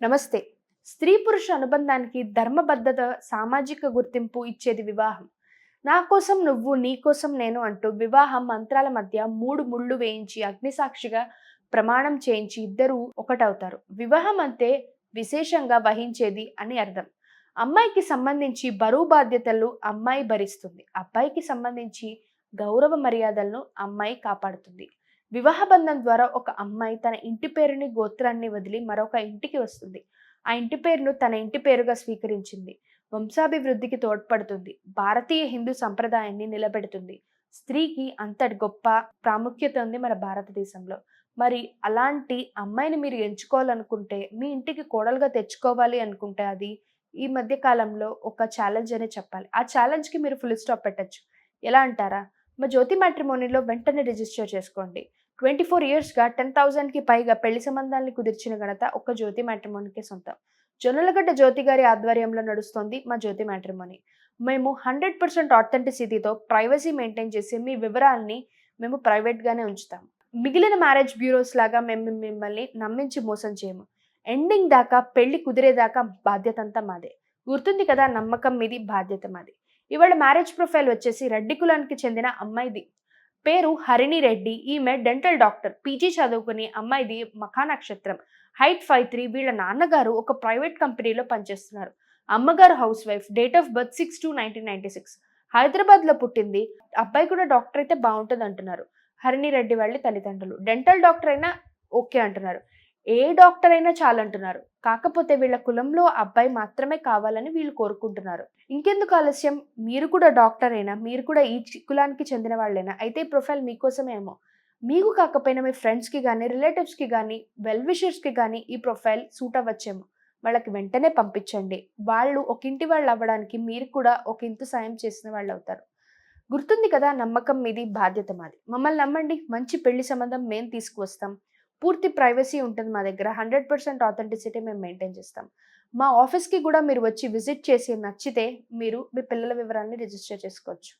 నమస్తే. స్త్రీ పురుష అనుబంధానికి ధర్మబద్ధత సామాజిక గుర్తింపు ఇచ్చేది వివాహం. నా కోసం నువ్వు నీ కోసం నేను అంటూ వివాహం మంత్రాల మధ్య మూడు ముళ్ళు వేయించి అగ్నిసాక్షిగా ప్రమాణం చేయించి ఇద్దరూ ఒకటవుతారు. వివాహం అంటే విశేషంగా వహించేది అని అర్థం. అమ్మాయికి సంబంధించి బరువు బాధ్యతలు అమ్మాయి భరిస్తుంది. అబ్బాయికి సంబంధించి గౌరవ మర్యాదలను అమ్మాయి కాపాడుతుంది. వివాహ బంధం ద్వారా ఒక అమ్మాయి తన ఇంటి పేరుని గోత్రాన్ని వదిలి మరొక ఇంటికి వస్తుంది. ఆ ఇంటి పేరును తన ఇంటి పేరుగా స్వీకరించింది. వంశాభివృద్ధికి తోడ్పడుతుంది. భారతీయ హిందూ సంప్రదాయాన్ని నిలబెడుతుంది. స్త్రీకి అంతటి గొప్ప ప్రాముఖ్యత ఉంది మన భారతదేశంలో. మరి అలాంటి అమ్మాయిని మీరు ఎంచుకోవాలనుకుంటే మీ ఇంటికి కోడలుగా తెచ్చుకోవాలి అనుకుంటే అది ఈ మధ్య కాలంలో ఒక ఛాలెంజ్ అనే చెప్పాలి. ఆ ఛాలెంజ్కి మీరు ఫుల్ స్టాప్ పెట్టచ్చు. ఎలా అంటారా? మా జ్యోతి మ్యాట్రిమోనీలో వెంటనే రిజిస్టర్ చేసుకోండి. ట్వంటీ ఫోర్ ఇయర్స్గా టెన్ థౌజండ్కి పైగా పెళ్ళి సంబంధాలను కుదిర్చిన ఘనత ఒక్క జ్యోతి మ్యాట్రిమోనీకే సొంతం. జొన్నలగడ్డ జ్యోతి గారి ఆధ్వర్యంలో నడుస్తోంది మా జ్యోతి మ్యాట్రిమోనీ. మేము హండ్రెడ్ పర్సెంట్ ఆథెంటిసిటీతో ప్రైవసీ మెయింటైన్ చేసి మీ వివరాల్ని మేము ప్రైవేట్గానే ఉంచుతాం. మిగిలిన మ్యారేజ్ బ్యూరోస్ లాగా మేము మిమ్మల్ని నమ్మించి మోసం చేయము. ఎండింగ్ దాకా పెళ్ళి కుదిరేదాకా బాధ్యత అంతా మాదే. గుర్తుంది కదా నమ్మకం మీది బాధ్యత మాది. ఇవాళ మ్యారేజ్ ప్రొఫైల్ వచ్చేసి రెడ్డి కులానికి చెందిన అమ్మాయిది. పేరు హరిణి రెడ్డి. ఈమె డెంటల్ డాక్టర్. పీజీ చదువుకుని అమ్మాయిది మఖా నక్షత్రం. Height five three. వీళ్ళ నాన్నగారు ఒక ప్రైవేట్ కంపెనీలో పనిచేస్తున్నారు. అమ్మగారు house wife. Date of birth six two nineteen ninety six. హైదరాబాద్లో పుట్టింది. అబ్బాయి కూడా డాక్టర్ అయితే బాగుంటుంది అంటున్నారు హరిణి రెడ్డి వాళ్ళ తల్లిదండ్రులు. డెంటల్ డాక్టర్ అయినా ఓకే అంటున్నారు. ఏ డాక్టర్ అయినా చాలంటున్నారు. కాకపోతే వీళ్ళ కులంలో అబ్బాయి మాత్రమే కావాలని వీళ్ళు కోరుకుంటున్నారు. ఇంకెందుకు ఆలస్యం? మీరు కూడా డాక్టర్ అయినా మీరు కూడా ఈ కులానికి చెందిన వాళ్ళైనా అయితే ఈ ప్రొఫైల్ మీకోసమే ఏమో. మీకు కాకపోయినా మీ ఫ్రెండ్స్కి కానీ రిలేటివ్స్కి కానీ వెల్ విషర్స్కి కానీ ఈ ప్రొఫైల్ సూట్ అవ్వచ్చేమో. వాళ్ళకి వెంటనే పంపించండి. వాళ్ళు ఒక ఇంటి వాళ్ళు అవ్వడానికి మీరు కూడా ఒక ఇంత సాయం చేసిన వాళ్ళు అవుతారు గుర్తుంది కదా నమ్మకం మీది బాధ్యత మాది. మమ్మల్ని నమ్మండి. మంచి పెళ్ళి సంబంధం మేము తీసుకువస్తాం. పూర్తి ప్రైవసీ ఉంటుంది మా దగ్గర. హండ్రెడ్ పర్సెంట్ ఆథెంటిసిటీ మేము మెయింటైన్ చేస్తాం. మా ఆఫీస్కి కూడా మీరు వచ్చి విజిట్ చేసి నచ్చితే మీరు మీ పిల్లల వివరాన్ని రిజిస్టర్ చేసుకోవచ్చు.